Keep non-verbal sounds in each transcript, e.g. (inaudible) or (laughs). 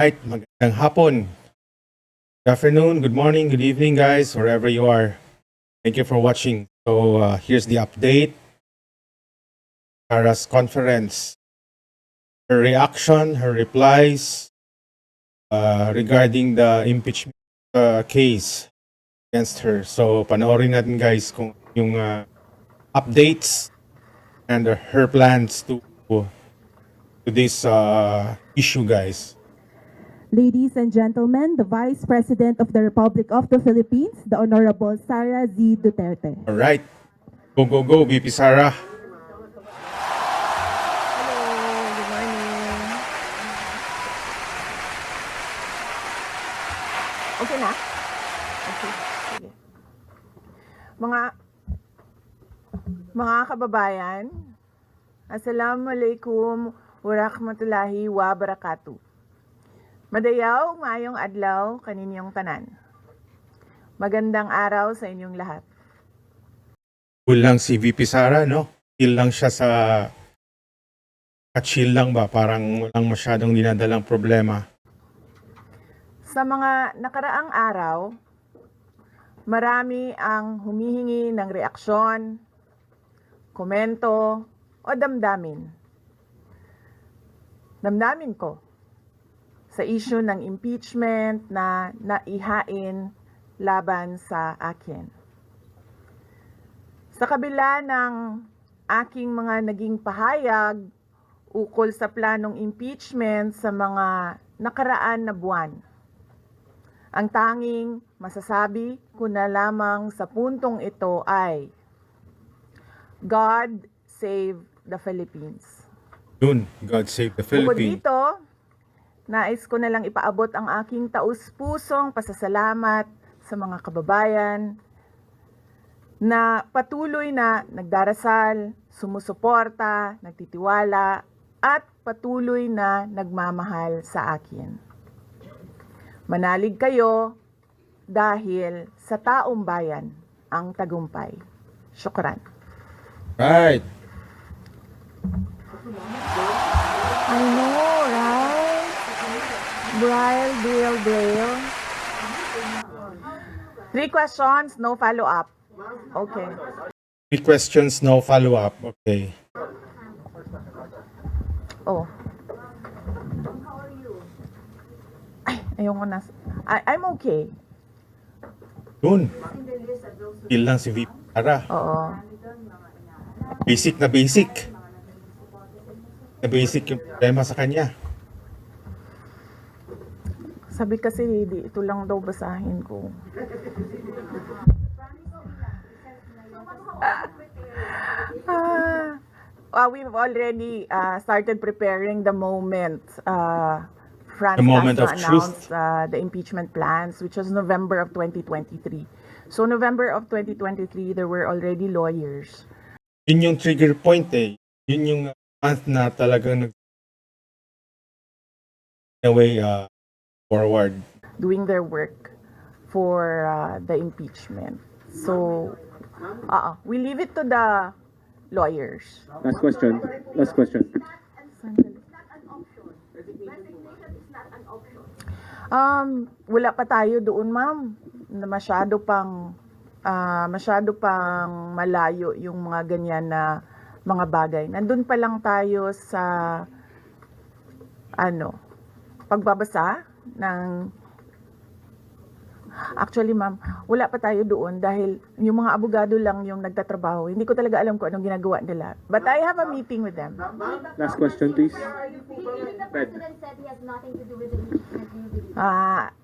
Right, magandang hapon. Good afternoon, good morning, good evening, guys, wherever you are. Thank you for watching. So, uh, here's the update. Sarah's conference. Her reaction, her replies uh, regarding the impeachment uh, case against her. So, panoorin natin, guys, kung yung uh, updates and her plans to to this uh, issue, guys. Ladies and gentlemen, the Vice President of the Republic of the Philippines, the Honorable Sara Z. Duterte. All right. Go, go, go, BP Sara. Hello, good morning. Okay na? Okay. Sige. Mga mga kababayan, Assalamualaikum warahmatullahi wabarakatuh. Madayaw, mayong adlaw, kaninyong tanan. Magandang araw sa inyong lahat. Cool lang si VP Sara, no? Chill lang siya sa... Ka-chill lang ba? Parang walang masyadong dinadalang problema. Sa mga nakaraang araw, marami ang humihingi ng reaksyon, komento, o damdamin. Damdamin ko sa issue ng impeachment na naihain laban sa akin. Sa kabila ng aking mga naging pahayag ukol sa planong impeachment sa mga nakaraan na buwan, ang tanging masasabi ko na lamang sa puntong ito ay God save the Philippines. Yun, God save the Bukod Philippines. dito, nais ko na lang ipaabot ang aking taus-pusong pasasalamat sa mga kababayan na patuloy na nagdarasal, sumusuporta, nagtitiwala, at patuloy na nagmamahal sa akin. Manalig kayo dahil sa taong bayan ang tagumpay. Syukran. Right. I know? Braille, Braille, Braille. Three questions, no follow-up. Okay. Three questions, no follow-up. Okay. Oh. Ay, ayoko na. I, I'm okay. Yun. Chill lang si VP Sara. Oo. Basic na basic. Na basic yung problema sa kanya. Sabi kasi, di, ito lang daw basahin ko. (laughs) Ah, ah, we've already uh, started preparing the moment uh, France The moment has to of announce truth. uh, the impeachment plans, which was November of 2023. So November of 2023, there were already lawyers. Yun yung trigger point eh. Yun yung month na talagang nag in a way uh, forward. doing their work for uh, the impeachment. So, uh, we leave it to the lawyers. Last question. Last question. Um, wala pa tayo doon, ma'am. Na masyado pang ah, masyado pang malayo yung mga ganyan na mga bagay. Nandun pa lang tayo sa ano, pagbabasa ng Actually, ma'am, wala pa tayo doon dahil yung mga abogado lang yung nagtatrabaho. Hindi ko talaga alam kung anong ginagawa nila. But I have a meeting with them. Last question, please. Believe? Ah,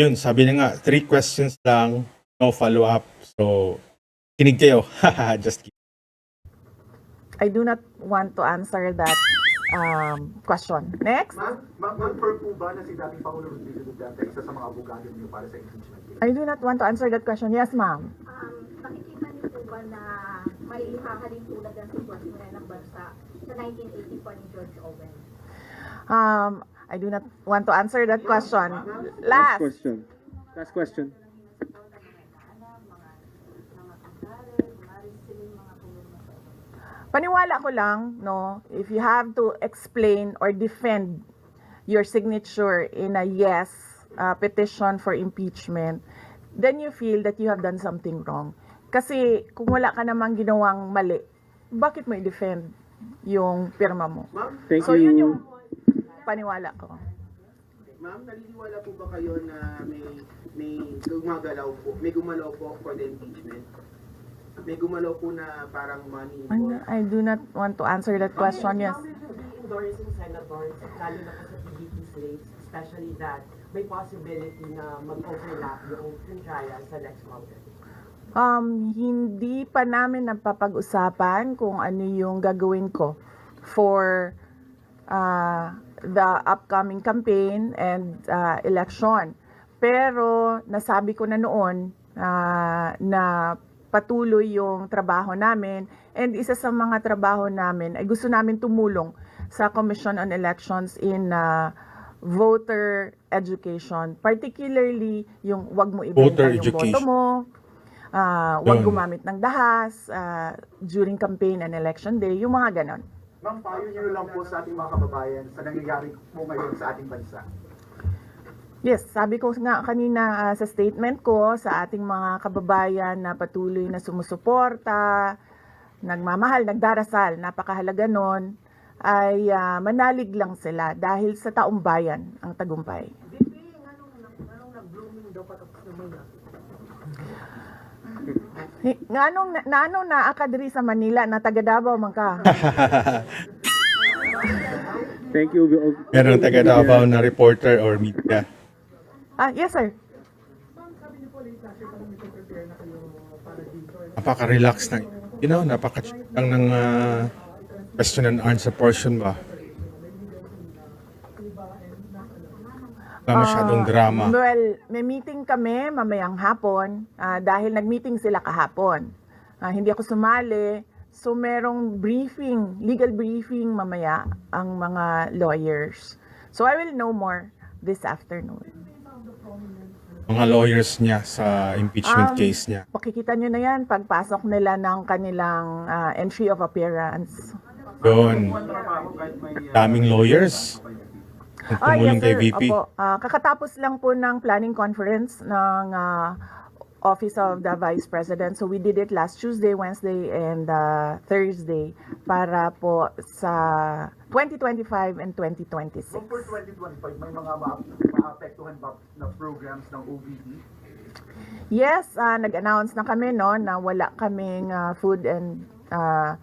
Yun, sabi na nga, three questions lang, no follow-up. So, kinig kayo. (laughs) Just kidding. I do not want to answer that um, question. Next. Ma'am, ma'am, po ba na si dating Pangulo Rodrigo Duterte isa sa mga abogado niyo para sa impeachment? I do not want to answer that question. Yes, ma'am. Um, nakikita niyo po ba na may ihahalin tulad ang sitwasyon na ng bansa sa 1980 pa ni George Orwell? Um, I do not want to answer that question. Last Last. question. Last question. Paniwala ko lang, no, if you have to explain or defend your signature in a yes uh, petition for impeachment, then you feel that you have done something wrong. Kasi kung wala ka namang ginawang mali, bakit mo i-defend yung pirma mo? Thank so you. yun yung paniwala ko. Ma'am, naniniwala po ba kayo na may may gumagalaw po, may gumalaw po for the impeachment? May gumalaw po na parang money involved? I do not want to answer that question. Yes. Endorsing senators, lalo na po sa PDP slates, especially that may possibility na mag-overlap yung trial sa next Congress? Um, hindi pa namin napapag-usapan kung ano yung gagawin ko for uh, the upcoming campaign and uh, election. Pero nasabi ko na noon uh, na patuloy yung trabaho namin and isa sa mga trabaho namin ay gusto namin tumulong sa Commission on Elections in uh, voter education, particularly yung wag mo ibenta Voter yung education. boto mo, ah, wag gumamit ng dahas ah, during campaign and election day, yung mga ganon. Ma'am, payo niyo lang po sa ating mga kababayan sa nangyayari po ngayon sa ating bansa. Yes, sabi ko nga kanina ah, sa statement ko sa ating mga kababayan na patuloy na sumusuporta, nagmamahal, nagdarasal, napakahalaga nun, ay ah, manalig lang sila dahil sa taong bayan ang tagumpay. Hi- Nganong na, nanong naa ka diri sa Manila na taga Davao man ka? (laughs) Thank you. Meron taga Davao na reporter or media. Ah, yes sir. Napaka-relax na. You know, napaka lang ng ah, question and answer portion ba? Wala masyadong drama. Well, may meeting kami mamayang hapon ah, dahil nag-meeting sila kahapon. Ah, hindi ako sumali. So merong briefing, legal briefing mamaya ang mga lawyers. So I will know more this afternoon. Mga lawyers niya sa impeachment Um, case niya. Makikita nyo na yan pagpasok nila ng kanilang ah, entry of appearance. Doon. Daming lawyers. Ah, tumulong yes, kay. VP. Opo. Ah, kakatapos lang po ng planning conference ng ah, Office of the Vice President. So we did it last Tuesday, Wednesday, and ah, Thursday para po sa 2025 and 2026. Ma'am, for 2025, may mga ma- maapektuhan ba na programs ng OVP? Yes, ah, nag-announce na kami no na wala kaming ah, food and ah,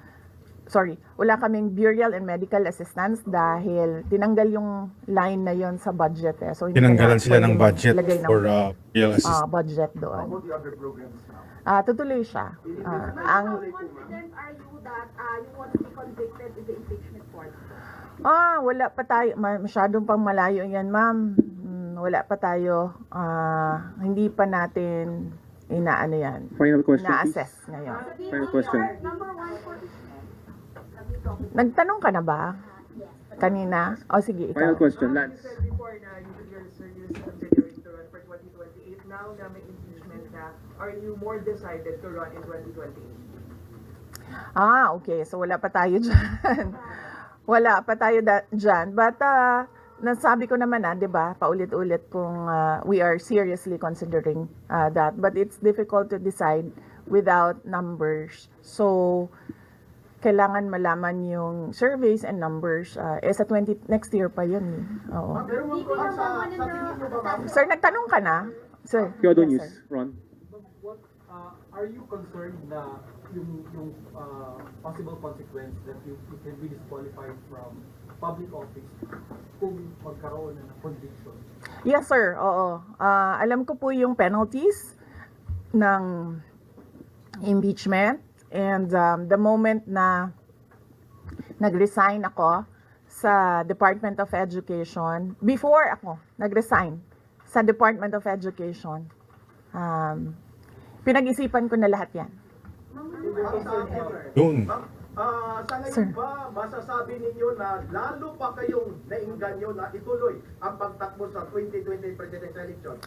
sorry, wala kaming burial and medical assistance dahil tinanggal yung line na yon sa budget eh. So hindi Tinanggalan na sila ng budget for uh, PL ah, assistance. budget How doon. about the other programs now? Ah, tutuloy siya. Ah, ang How confident are you that uh, you want to be convicted in the impeachment court? Ah, wala pa tayo. Ma- masyadong pang malayo yan, ma'am. Hmm, wala pa tayo. Ah, hindi pa natin inaano yan. Final question, please. Na-assess ngayon. Final question. Number one for Nagtanong ka na ba? Kanina? O sige, ikaw. Final question, Lance. before na you you're serious considering to run for 2028, now na may impeachment na, are you more decided to run in 2028? Ah, okay. So wala pa tayo (laughs) dyan. wala pa tayo dyan. But ah, nasabi ko naman na, di ba, paulit-ulit kung ah, we are seriously considering ah, that. But it's difficult to decide without numbers. So, kailangan malaman yung surveys and numbers. ah, eh, sa 20, next year pa yun. eh. Oo. Pero ma'am, ah, sa, sa tingin niyo ba ma'am, Sir, nagtanong ka na? Sir. Kyodo Yes, News, sir. Ron. What uh, are you concerned na yung yung uh, possible consequence that you, you can be disqualified from public office kung magkaroon na ng conviction? Yes, sir. Oo. Ah, alam ko po yung penalties ng impeachment and um, the moment na nag-resign ako sa Department of Education, before ako nag-resign sa Department of Education, um, pinag-isipan ko na lahat yan. Yun. ah, sa ngayon Sir. ba masasabi ninyo na lalo pa kayong nainganyo na ituloy ang pagtakbo sa 2020 presidential election?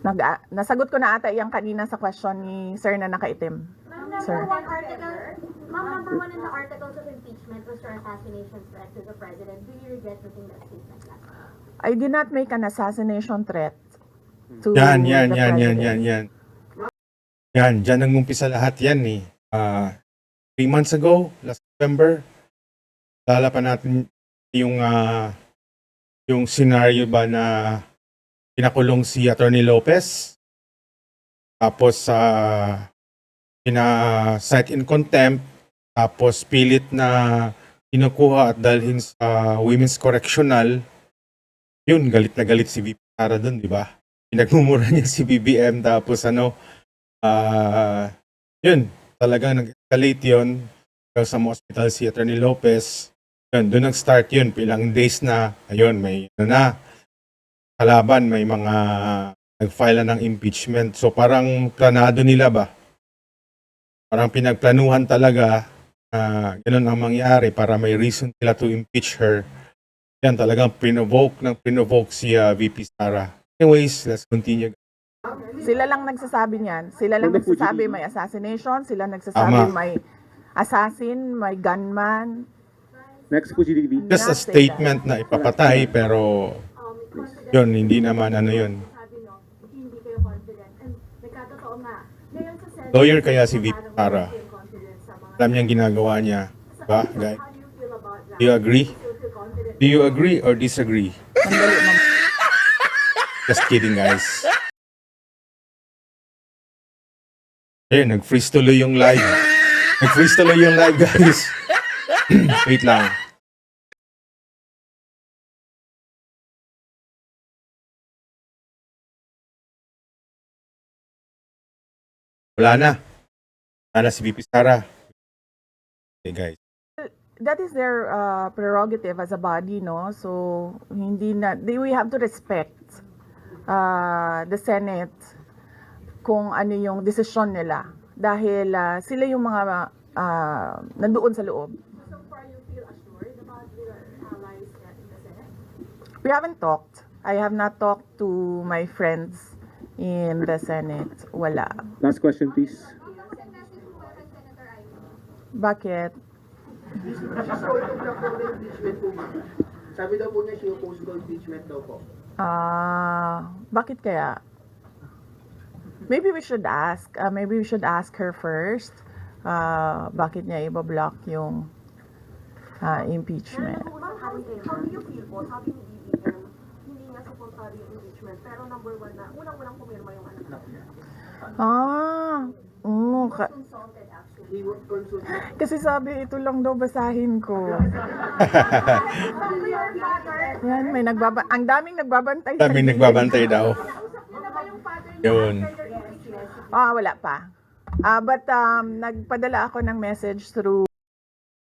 Nag, nasagot ko na ata yan kanina sa question ni sir na nakaitim. Ma'am, Sir. number one article, Ma'am, number one in the articles of impeachment was your assassination threat to the president. Do you regret making that statement last night? I did not make an assassination threat to Yan, yan, the yan, yan, president. yan, yan. Yan, dyan nangumpisa lahat yan eh. Ah, three months ago, last November, lala pa natin yung ah, yung scenario ba na pinakulong si Attorney Lopez. Tapos sa pina cite in contempt tapos pilit na kinukuha at dalhin sa women's correctional. Yun galit na galit si VP Sara doon di ba? Pinagmumura niya si BBM tapos ano ah yun talagang nag-escalate yun. Sa hospital si Attorney Lopez yun doon nag-start yun. Ilang days na ayun may ano na kalaban may mga nag-file na ng impeachment. So parang planado nila ba parang pinagplanuhan talaga na ganun ang mangyari para may reason sila to impeach her yan talagang pinovoke ng pinovoke si ah, VP Sara anyways let's continue Sila lang nagsasabi niyan. Sila lang nagsasabi may assassination. Sila nagsasabi Tama. may assassin, may gunman. Next po, GDB. just a statement na ipapatay pero yun hindi naman ano yun sabi no, hindi kayo confident. And nagkatotoo nga, ngayon sa Senate, Lawyer kaya si VP mga- alam niyang ginagawa niya ba guys do you agree? Do you agree or disagree? Just kidding guys. Eh nag-freeze tuloy yung live. Nag-freeze tuloy yung live guys. (clears throat) Wait lang wala na wala na si VP Sara okay guys that is their uh, prerogative as a body, no? So, hindi na, they, we have to respect uh, the Senate kung ano yung desisyon nila. Dahil uh, sila yung mga uh, nandoon sa loob. So far, you feel assured about your allies in the Senate? We haven't talked. I have not talked to my friends in the Senate. Wala. Last question, please. Bakit? She's to daw impeachment po, ma'am. Sabi daw po niya, she oppose daw impeachment daw po. Ah, bakit kaya? Maybe we should ask. Uh, maybe we should ask her first. Uh, bakit niya iba-block yung uh, impeachment? How, do you feel po? Sabi ni BBM, hindi nga supportado yung impeachment. Pero number one na, unang-unang pumirma yung anak niya. Ah, oo, ka- Consulted actually. He was consulted. kasi sabi ito lang daw basahin ko. Your (laughs) father, Yan, may nagbaba ang daming nagbabantay sa daming nagbabantay daw na ba yung father yun Ah, wala pa. Ah, but um, nagpadala ako ng message through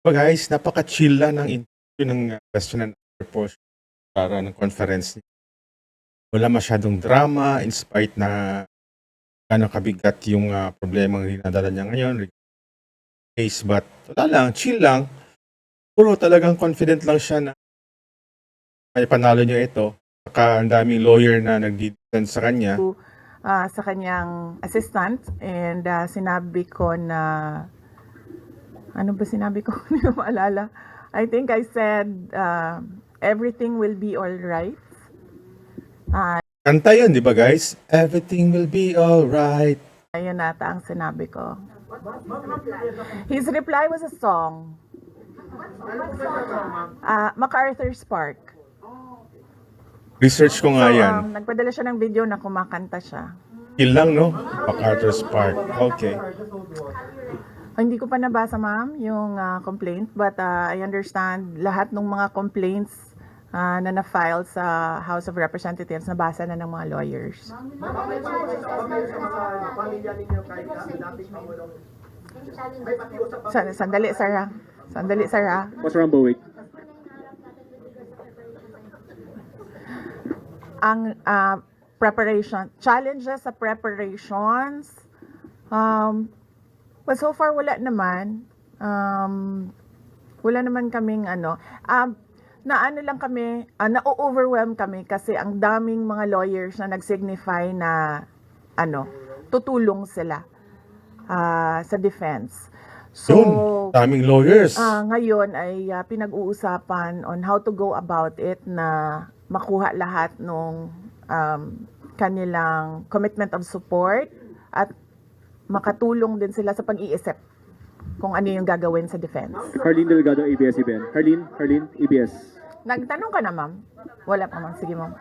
So guys, napaka-chill lang ng interview ng uh, question and answer portion para ng conference niya. Wala masyadong drama in spite na gano'ng kabigat yung uh, problema ang dinadala niya ngayon. Case, but wala lang, chill lang. Puro talagang confident lang siya na may panalo niya ito. Saka ang daming lawyer na nagdi-defend sa kanya. ah, sa kanyang assistant and ah, sinabi ko na ano ba sinabi ko? (laughs) Hindi ko maalala. I think I said ah, everything will be all right. Kanta yun, di ba guys? Everything will be alright. Ayun nata ang sinabi ko. His reply was a song. Ah, MacArthur's Park. Research ko nga So, yan. um, nagpadala siya ng video na kumakanta siya. Chill lang, no? MacArthur's Park. Okay. Ah, Hindi ko pa nabasa, ma'am, yung ah, complaint. But ah, I understand lahat ng mga complaints ah, na na-file sa House of Representatives, nabasa na ng mga lawyers. Kami sa mga pamilya ninyo kahit na dating pangulong ay pakiusap ang Sa- sandali, sir, ha? Sandali, sir, ha? What's Rumble, wait. Ang ah, preparation, challenges sa preparations, um, well, so far, wala naman. Um, wala naman kaming ano. Um, na ano lang kami, ah, na-overwhelm kami kasi ang daming mga lawyers na nag-signify na ano, tutulong sila ah, sa defense. So, Yun, daming lawyers. Ah, ngayon ay ah, pinag-uusapan on how to go about it na makuha lahat ng um, kanilang commitment of support at makatulong din sila sa pag-iisip kung ano yung gagawin sa defense. Harleen Delgado, ABS-CBN. Harleen, Harleen, ABS. Nagtanong ka na, ma'am? Wala pa, ma'am. Sige, ma'am.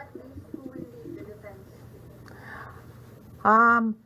Um,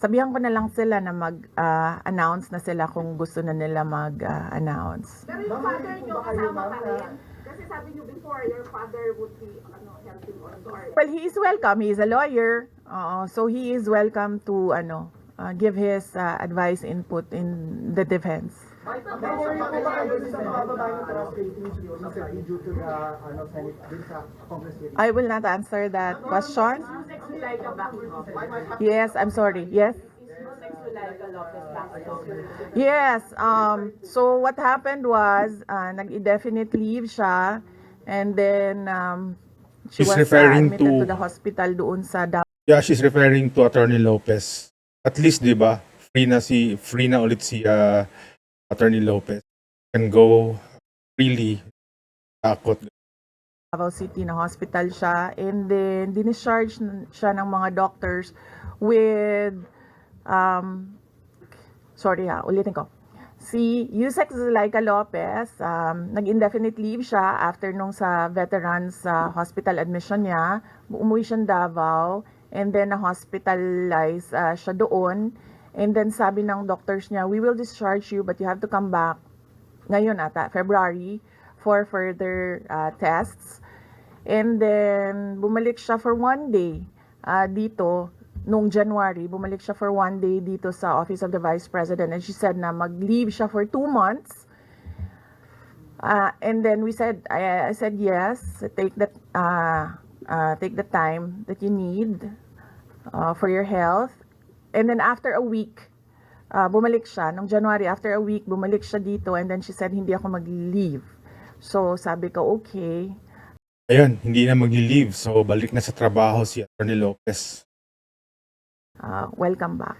sabihan ko na lang sila na mag-announce na sila kung gusto na nila mag-announce. Pero yung father nyo kasama pa rin. Kasi sabi nyo before, your father would be ano, helping on guard. Well, he is welcome. He is a lawyer. Oo, so he is welcome to ano, uh, give his uh, advice input in the defense. Worry po ba kayo dun sa mababa yung trust ratings recently due to the ano, Senate, dun sa Congress hearing? I will not answer that question. Yusek Zulaika back in office. Yes, I'm sorry. Yes. Is Yusek Zulaika Lopez back in office? Yes. Um, so what happened was, uh, nag-indefinite leave siya and then um, she She's was uh, referring admitted to... to- the hospital doon sa Davao. Yeah, she's referring to Attorney Lopez. At least, di ba, free na si free na ulit si uh, Attorney Lopez. Can go freely. Takot. Davao City na hospital siya and then discharge siya ng mga doctors with um sorry ha, ulitin ko. Si Yusek Zulaika Lopez, um, nag-indefinite leave siya after nung sa veterans sa hospital admission niya. Umuwi siya Davao and then na-hospitalize uh, siya doon. And then sabi ng doctors niya, we will discharge you but you have to come back ngayon ata, February, for further uh, tests. And then, bumalik siya for one day uh, dito, nung January, bumalik siya for one day dito sa Office of the Vice President. And she said na mag-leave siya for two months. Uh, and then we said, I, I said yes, take that, uh, uh, take the time that you need uh, for your health. And then after a week, uh, bumalik siya. Nung January, after a week, bumalik siya dito and then she said, hindi ako mag-leave. So, sabi ko, okay. Ayun, hindi na mag-leave. So, balik na sa trabaho si Attorney Lopez. Uh, welcome back.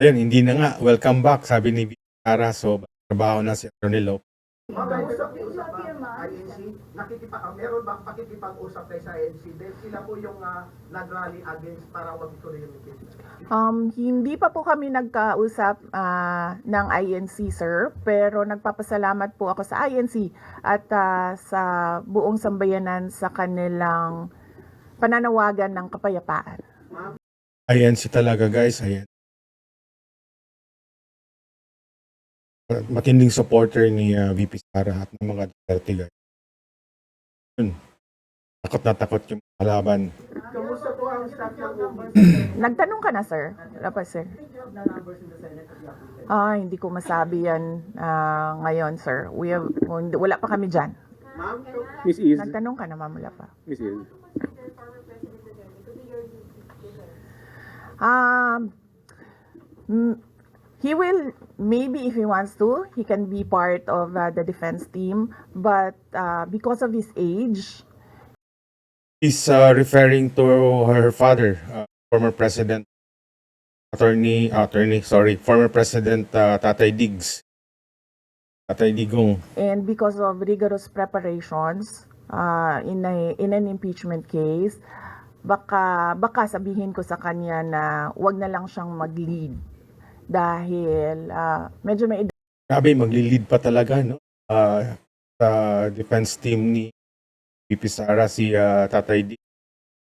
Ayun, hindi na nga. Welcome back, sabi ni Cara. So, trabaho na si Attorney Lopez. Makakausap-usap ba INC? Nakikipa, ah, meron ba pakikipag-usap kayo sa INC? Dahil sila po yung ah, nag-rally against para wag tuloy yung impeachment. Um, hindi pa po kami nagkausap ah, ng INC, sir. Pero nagpapasalamat po ako sa INC at ah, sa buong sambayanan sa kanilang pananawagan ng kapayapaan. INC talaga, guys. Ayan. Matinding supporter ni uh, VP Sara at ng mga Duterte, guys. Yun. Takot na takot yung kalaban. Kamusta po ang staff ng? Nagtanong ka na, sir? Wala pa, sir. Ah, hindi ko masabi yan ah, ngayon, sir. We have, wala pa kami dyan. Miss Iz. Nagtanong ka na, ma'am, wala pa. Miss Iz. Um, mm, he will maybe if he wants to, he can be part of uh, the defense team. But uh, because of his age, He's uh, referring to her father, uh, former President, Attorney, Attorney, sorry, former President uh, Tatay Diggs. Tatay Digong. and because of rigorous preparations uh, in a in an impeachment case, baka baka sabihin ko sa kanya na wag na lang siyang mag-lead dahil uh, medyo may Grabe, magli-lead pa talaga, no? Uh, sa defense team ni VP Sara, si uh, Tatay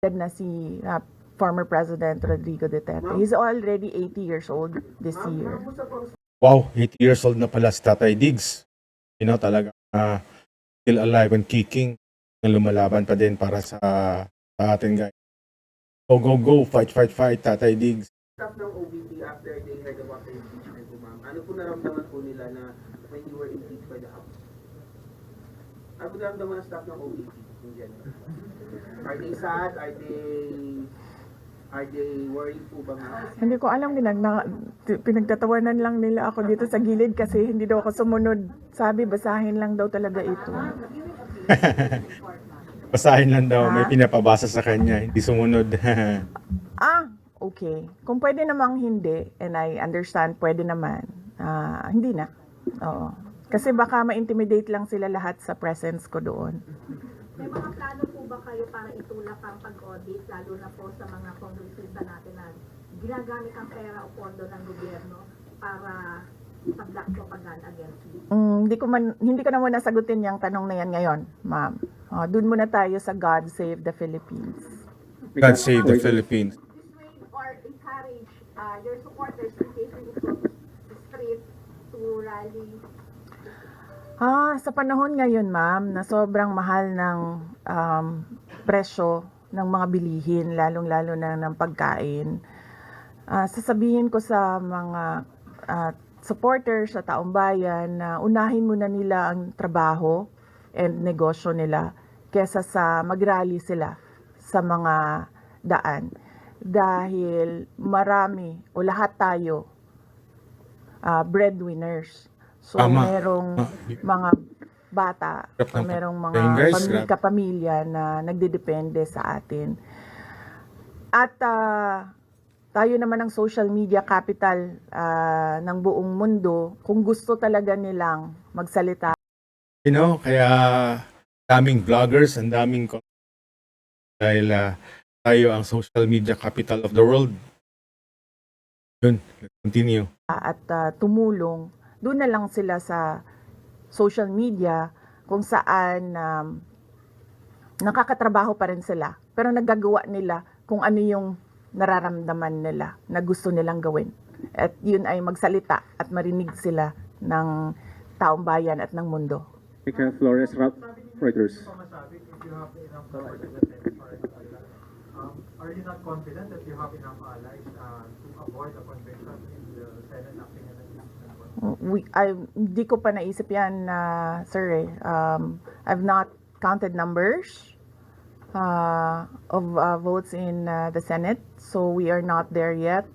edad na si uh, former President Rodrigo Duterte. He's already 80 years old this year. Wow, 80 years old na pala si Tatay Diggs. You know, talaga uh, still alive and kicking. Lumalaban pa din para sa, sa atin, guys. Go, go, go. Fight, fight, fight, Tatay Diggs. staff ng OBP after they heard about the impeachment po, ma'am, ano po naramdaman po nila na when you were impeached by the House? Ano po naramdaman ng staff ng OBP in general? Are they sad? Are they are they worried po ba ma'am? Hindi ko alam, ginag na, pinagtatawanan lang nila ako dito sa gilid kasi hindi daw ako sumunod. Sabi, basahin lang daw talaga ito. (laughs) Basahin lang daw, may pinapabasa sa kanya, hindi sumunod. (laughs) Ah, okay. Kung pwede namang hindi, and I understand, pwede naman. Ah, hindi na. Oo. Kasi baka ma-intimidate lang sila lahat sa presence ko doon. May mga plano po ba kayo para itulak ang pag-audit, lalo na po sa mga kongresista natin na ginagamit ang pera o pondo ng gobyerno para sa black propaganda against you? Mm, hindi ko man hindi ko na muna sagutin yung tanong na yan ngayon, ma'am. Oh, doon muna tayo sa God Save the Philippines. God save the Philippines. Dissuade or encourage uh, your supporters in case we go to street rally Ah, sa panahon ngayon, ma'am, na sobrang mahal ng um, presyo ng mga bilihin, lalong-lalo na ng pagkain. Ah, sasabihin ko sa mga ah, supporters sa taong bayan na unahin muna nila ang trabaho and negosyo nila kesa sa magrally sila sa mga daan. Dahil marami o lahat tayo ah, breadwinners. So Tama. merong Ah, mga bata, ng merong mga guys. pamilya, Grabe. kapamilya na nagdedepende sa atin. At ah, tayo naman ang social media capital ah, ng buong mundo. Kung gusto talaga nilang magsalita You know, kaya daming vloggers, ang daming con- dahil ah, tayo ang social media capital of the world. Yun, continue. at ah, tumulong, doon na lang sila sa social media kung saan um, nakakatrabaho pa rin sila. Pero nagagawa nila kung ano yung nararamdaman nila na gusto nilang gawin. At yun ay magsalita at marinig sila ng taong bayan at ng mundo. Mika Flores, Reuters. um, are you not confident that you have enough allies uh, to avoid a conviction in we I hindi ko pa naisip yan na sir eh. Um, I've not counted numbers uh, of uh, votes in uh, the Senate, so we are not there yet.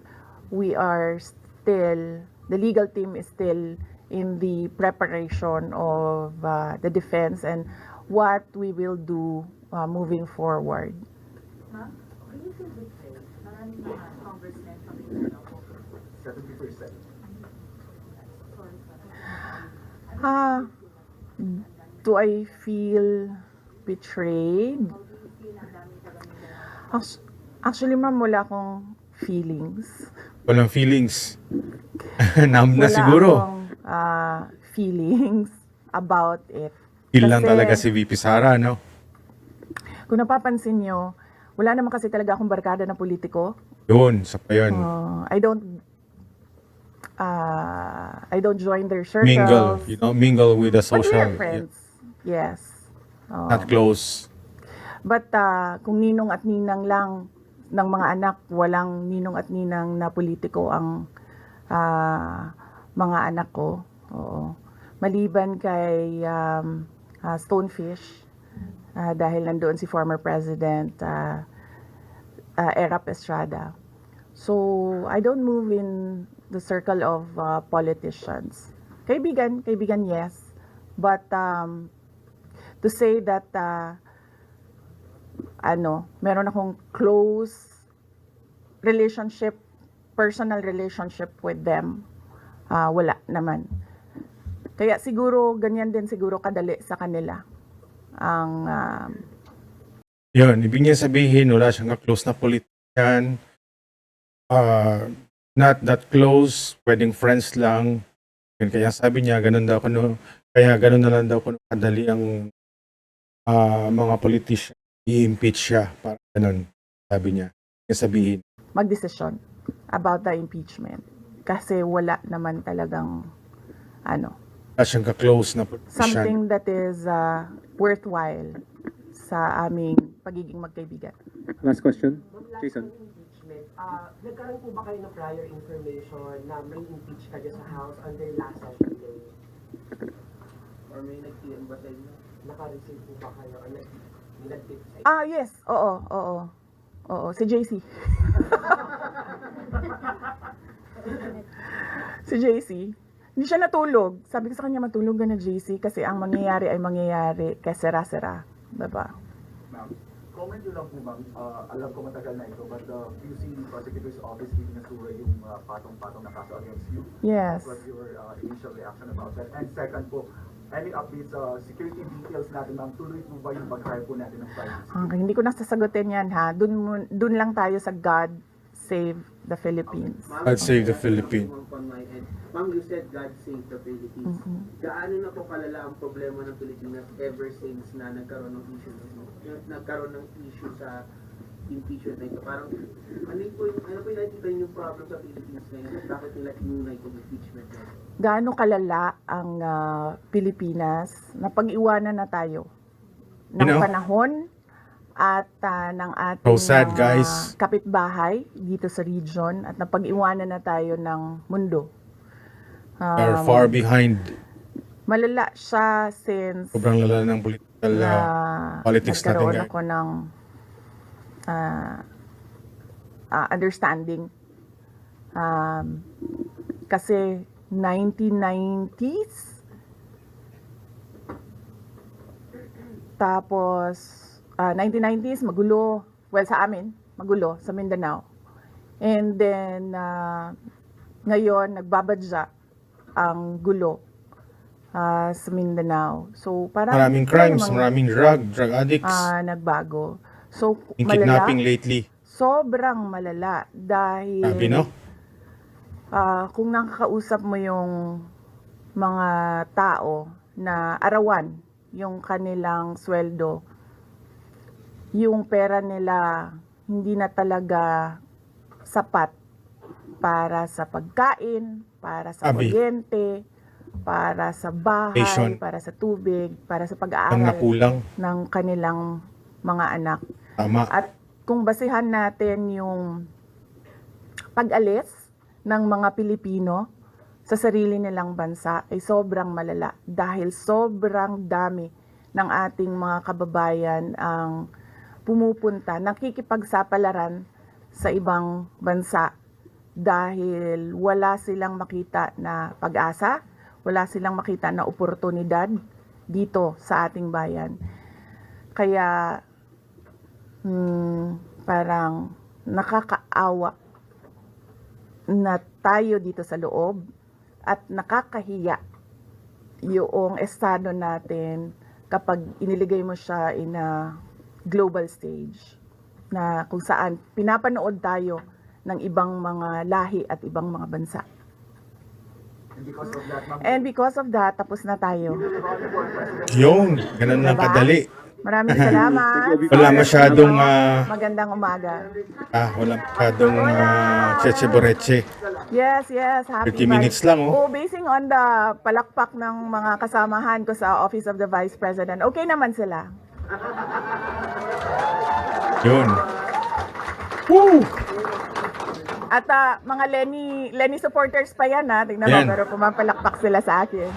We are still the legal team is still in the preparation of uh, the defense and what we will do uh, moving forward. Ah, do I feel betrayed? Actu- Actually, ma'am, wala akong feelings. Walang feelings. (laughs) Numb na wala siguro. akong ah, feelings about it. Feel lang talaga si VP Sara, no? Kung napapansin nyo, wala naman kasi talaga akong barkada na politiko. Yun, sa pa yun. Uh, I don't uh, I don't join their circles. mingle, you know, mingle with the But we social. are friends. Yes. Oo. Not close. But uh, kung ninong at ninang lang ng mga anak, walang ninong at ninang na politiko ang ah, mga anak ko. Oo. Maliban kay um, ah, Stonefish, ah, dahil nandoon si former President uh, Erap Estrada. So, I don't move in the circle of uh, politicians. Kaibigan, kaibigan, yes. But um, to say that uh, ano, meron akong close relationship, personal relationship with them. Ah, wala naman. Kaya siguro ganyan din siguro kadali sa kanila ang um, Yun, ibig niya sabihin, wala siyang close na politician. Uh, not that close, pwedeng friends lang. Kaya sabi niya, ganun daw kuno, kaya ganun na lang daw kuno kadali ang ah, mga politician. I-impeach siya. Para ganun, sabi niya. Kaya sabihin. magdesisyon about the impeachment. Kasi wala naman talagang ano, siyang ka-close na politician. something that is uh, worthwhile sa aming pagiging magkaibigan. Last question, Jason. Ng impeachment, ah, nagkaroon po ba kayo ng prior information na may impeach kayo sa House their last session day? Or may nag-PM ba sa inyo? Naka-receive po ba kayo? Or may nag-tip sa inyo? Ah, yes. Oo, oo. Oo, si JC. (laughs) si JC. Hindi siya natulog. Sabi ko sa kanya, matulog ka na JC kasi ang mangyayari ay mangyayari kay sera-sera. Diba? Comment nyo lang po ma'am, Ah, alam ko matagal na ito, but the QC Prosecutor's Office pinasura yung ah, patong-patong na kaso against you. Yes. What was your ah, initial reaction about that? And second po, any updates sa security details natin ma'am, tuloy po ba yung pag-hire po natin ng private Okay, hindi ko na sasagutin yan ha. Dun, dun lang tayo sa God Save the Philippines. God save the uh, Philippines. Ma'am, you said God save the Philippines. Gaano na po kalala ang problema ng Pilipinas ever since na nagkaroon ng issue ng nagkaroon ng issue sa impeachment na ito? Parang ano po yung, ano po yung nakikita niyo problem sa Philippines ngayon? Bakit nila inuna itong impeachment na ito? Gaano kalala ang ah, Pilipinas na pag-iwanan na tayo ng You know? panahon at ah, ng ating So sad, mga guys. kapitbahay dito sa region at napag-iwanan na tayo ng mundo. Are Um, far behind. malala siya since Sobrang lala ng political na uh, politics natin, nagkaroon guys. ako ng ah, ah, understanding. Um, kasi 1990s, tapos ah, 1990s, magulo. Well, sa amin, magulo, sa Mindanao. And then, ah, ngayon, nagbabadya ang gulo ah, sa Mindanao. So, parang Maraming crimes, namang, maraming drug, drug addicts. ah, nagbago. So, yung malala, kidnapping lately. sobrang malala dahil Sabi, no? ah, kung nakakausap mo yung mga tao na arawan yung kanilang sweldo, yung pera nila hindi na talaga sapat para sa pagkain, para sa Sabi. kuryente, para sa bahay, Patient. para sa tubig, para sa pag-aaral ng kanilang mga anak. Tama. At kung basihan natin yung pag-alis ng mga Pilipino sa sarili nilang bansa ay sobrang malala dahil sobrang dami ng ating mga kababayan ang pumupunta, nakikipagsapalaran sa ibang bansa dahil wala silang makita na pag-asa, wala silang makita na oportunidad dito sa ating bayan. Kaya hmm, parang nakakaawa na tayo dito sa loob at nakakahiya yung estado natin kapag iniligay mo siya in a global stage na kung saan pinapanood tayo ng ibang mga lahi at ibang mga bansa. And because of that ma'am, And because of that, tapos na tayo. Yun, ganun lang Diba? kadali. Maraming (laughs) salamat. Wala masyadong, ah, Magandang umaga. ah, wala masyadong uh, cheche boreche. Yes, yes. Happy 30 minutes lang, oh. Oh, basing on the palakpak ng mga kasamahan ko sa Office of the Vice President, okay naman sila. Yun. Woo! At ah, mga Lenny, Lenny supporters pa yan ha. Tingnan Yan. mo, pero pumapalakpak sila sa akin.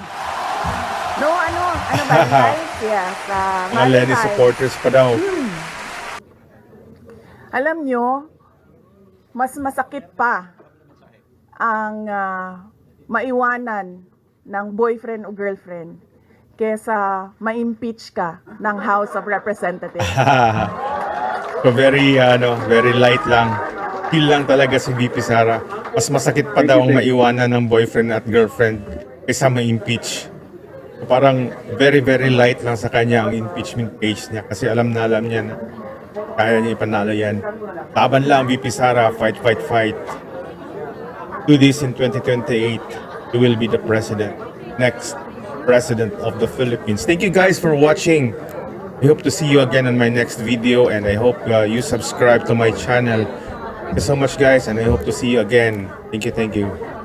No, ano, ano ba? (laughs) Guys, yes. Uh, Mga Lenny supporters pa daw. Alam nyo, mas masakit pa ang ah, maiwanan ng boyfriend o girlfriend kesa ma-impeach ka ng House of Representatives. (laughs) so very, ano, very light lang. Feel lang talaga si VP Sara. Mas masakit pa daw ang maiwanan ng boyfriend at girlfriend kaysa ma-impeach. So, parang very, very light lang sa kanya ang impeachment case niya kasi alam na alam niya na kaya niya ipanalo yan. Laban lang, VP Sara. Fight, fight, fight. Do this in 2028. You will be the president. Next president of the Philippines. Thank you guys for watching. I hope to see you again on my next video and I hope uh, you subscribe to my channel. Thank you so much guys and I hope to see you again. Thank you, thank you.